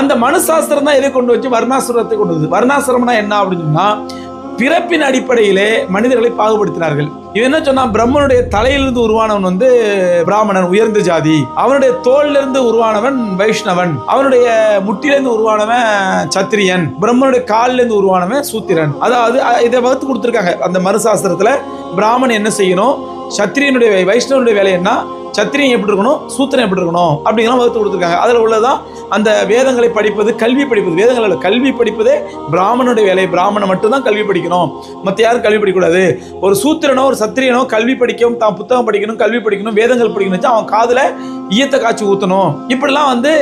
அந்த மனுசாஸ்திரம் தான் எதை கொண்டு வச்சு வர்ணாசுரத்தை கொண்டு வந்து வர்ணாசிரமம்னா என்ன அப்படின்னு சொன்னா பிறப்பின் அடிப்படையிலே மனிதர்களை பாகுபடுத்தினார்கள். இது என்ன சொன்னா பிரம்மனுடைய தலையிலிருந்து உருவானவன் வந்து பிராமணன் உயர்ந்த ஜாதி. அவனுடைய தோல்லிருந்து உருவானவன் வைஷ்ணவன். அவனுடைய முட்டிலிருந்து உருவானவன் சத்திரியன். பிரம்மனுடைய காலிலிருந்து உருவானவன் சூத்திரன். அதாவது இதை வகுத்து கொடுத்துருக்காங்க. அந்த மறுசாஸ்திரத்துல பிராமணன் என்ன செய்யணும்? சத்திரியனுடைய வைஷ்ணவனுடைய வேலை என்ன? சத்திரியம் எப்படி இருக்கணும் சூத்திரம் எப்படி இருக்கணும் அப்படிங்கலாம் வகுத்து கொடுத்துருக்காங்க. அதில் உள்ளதான் அந்த வேதங்களை படிப்பது கல்வி படிப்பது. வேதங்கள் கல்வி படிப்பதே பிராமணனுடைய வேலை. பிராமணன் மட்டும்தான் கல்வி படிக்கணும். மற்ற யாரும் கல்வி படிக்கக்கூடாது. ஒரு சூத்திரனோ ஒரு சத்திரியனோ கல்வி படிக்கணும் தான் புத்தகம் படிக்கணும் கல்வி படிக்கணும் வேதங்கள் படிக்கணும் அவன் காதில் ஈயத்தை காய்ச்சி ஊற்றணும் இப்படிலாம் வந்து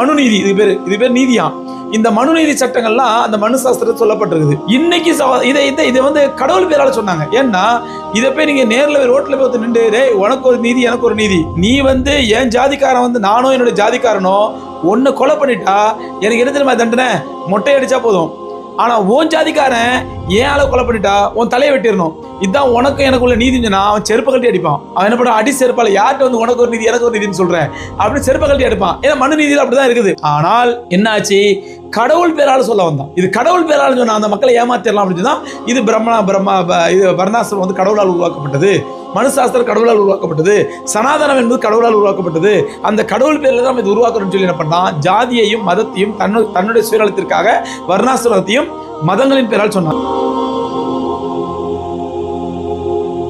மனுநீதி இது பேர் இது பேர் நீதியான் இந்த மனுநீதி சட்டங்கள்லாம் அந்த மனு சாஸ்திரத்தில் சொல்லப்பட்டிருக்குது. இன்னைக்கு இதை இதை இதை வந்து கடவுள் பேரால சொன்னாங்க. ஏன்னா இதை போய் நீங்க நேரில் போய் ரோட்ல போய் நின்று ரே உனக்கு ஒரு நீதி எனக்கு ஒரு நீதி. நீ வந்து என் ஜாதிக்காரன் வந்து நானும் என்னோட ஜாதிக்காரனோ ஒன்னு கொலை பண்ணிட்டா எனக்கு என்ன தெரியுமா தண்டனை? மொட்டை அடிச்சா போதும். ஆனா உன் ஜாதிக்காரன் ஏன் ஆளை கொலை பண்ணிட்டா உன் தலையை வெட்டிடணும். இதுதான் உனக்கு எனக்கு உள்ள நீதின்னு அவன் செருப்பு கட்டி அடிப்பான். அவன் என்ன பண்ண அடி செருப்பால் யார்கிட்ட வந்து உனக்கு ஒரு நீதி எனக்கு ஒரு நீதினு சொல்றேன் அப்படின்னு செருப்பு கட்டி அடிப்பான். ஏன்னா மனு நீதியில் அப்படிதான் இருக்குது. ஆனால் என்னாச்சு? கடவுள் பேரால் சொல்ல வந்தான். இது கடவுள் பேரால் சொன்ன அந்த மக்களை ஏமாத்திடலாம் அப்படின்னு தான் இது பிரம்மணா பிரம்மா இது வர்ணாசிரம் வந்து கடவுளால் உருவாக்கப்பட்டது. மனுசாஸ்திரம் கடவுளால் உருவாக்கப்பட்டது. சனாதனம் என்பது கடவுளால் உருவாக்கப்பட்டது. அந்த கடவுள் பேரில் தான் நம்ம இது உருவாக்கணும்னு சொல்லி என்ன பண்ணான் ஜாதியையும் மதத்தையும் தன்னு தன்னுடைய சுயநலத்திற்காக வர்ணாசிரமத்தையும் மதங்களின் பேரால் சொன்னான்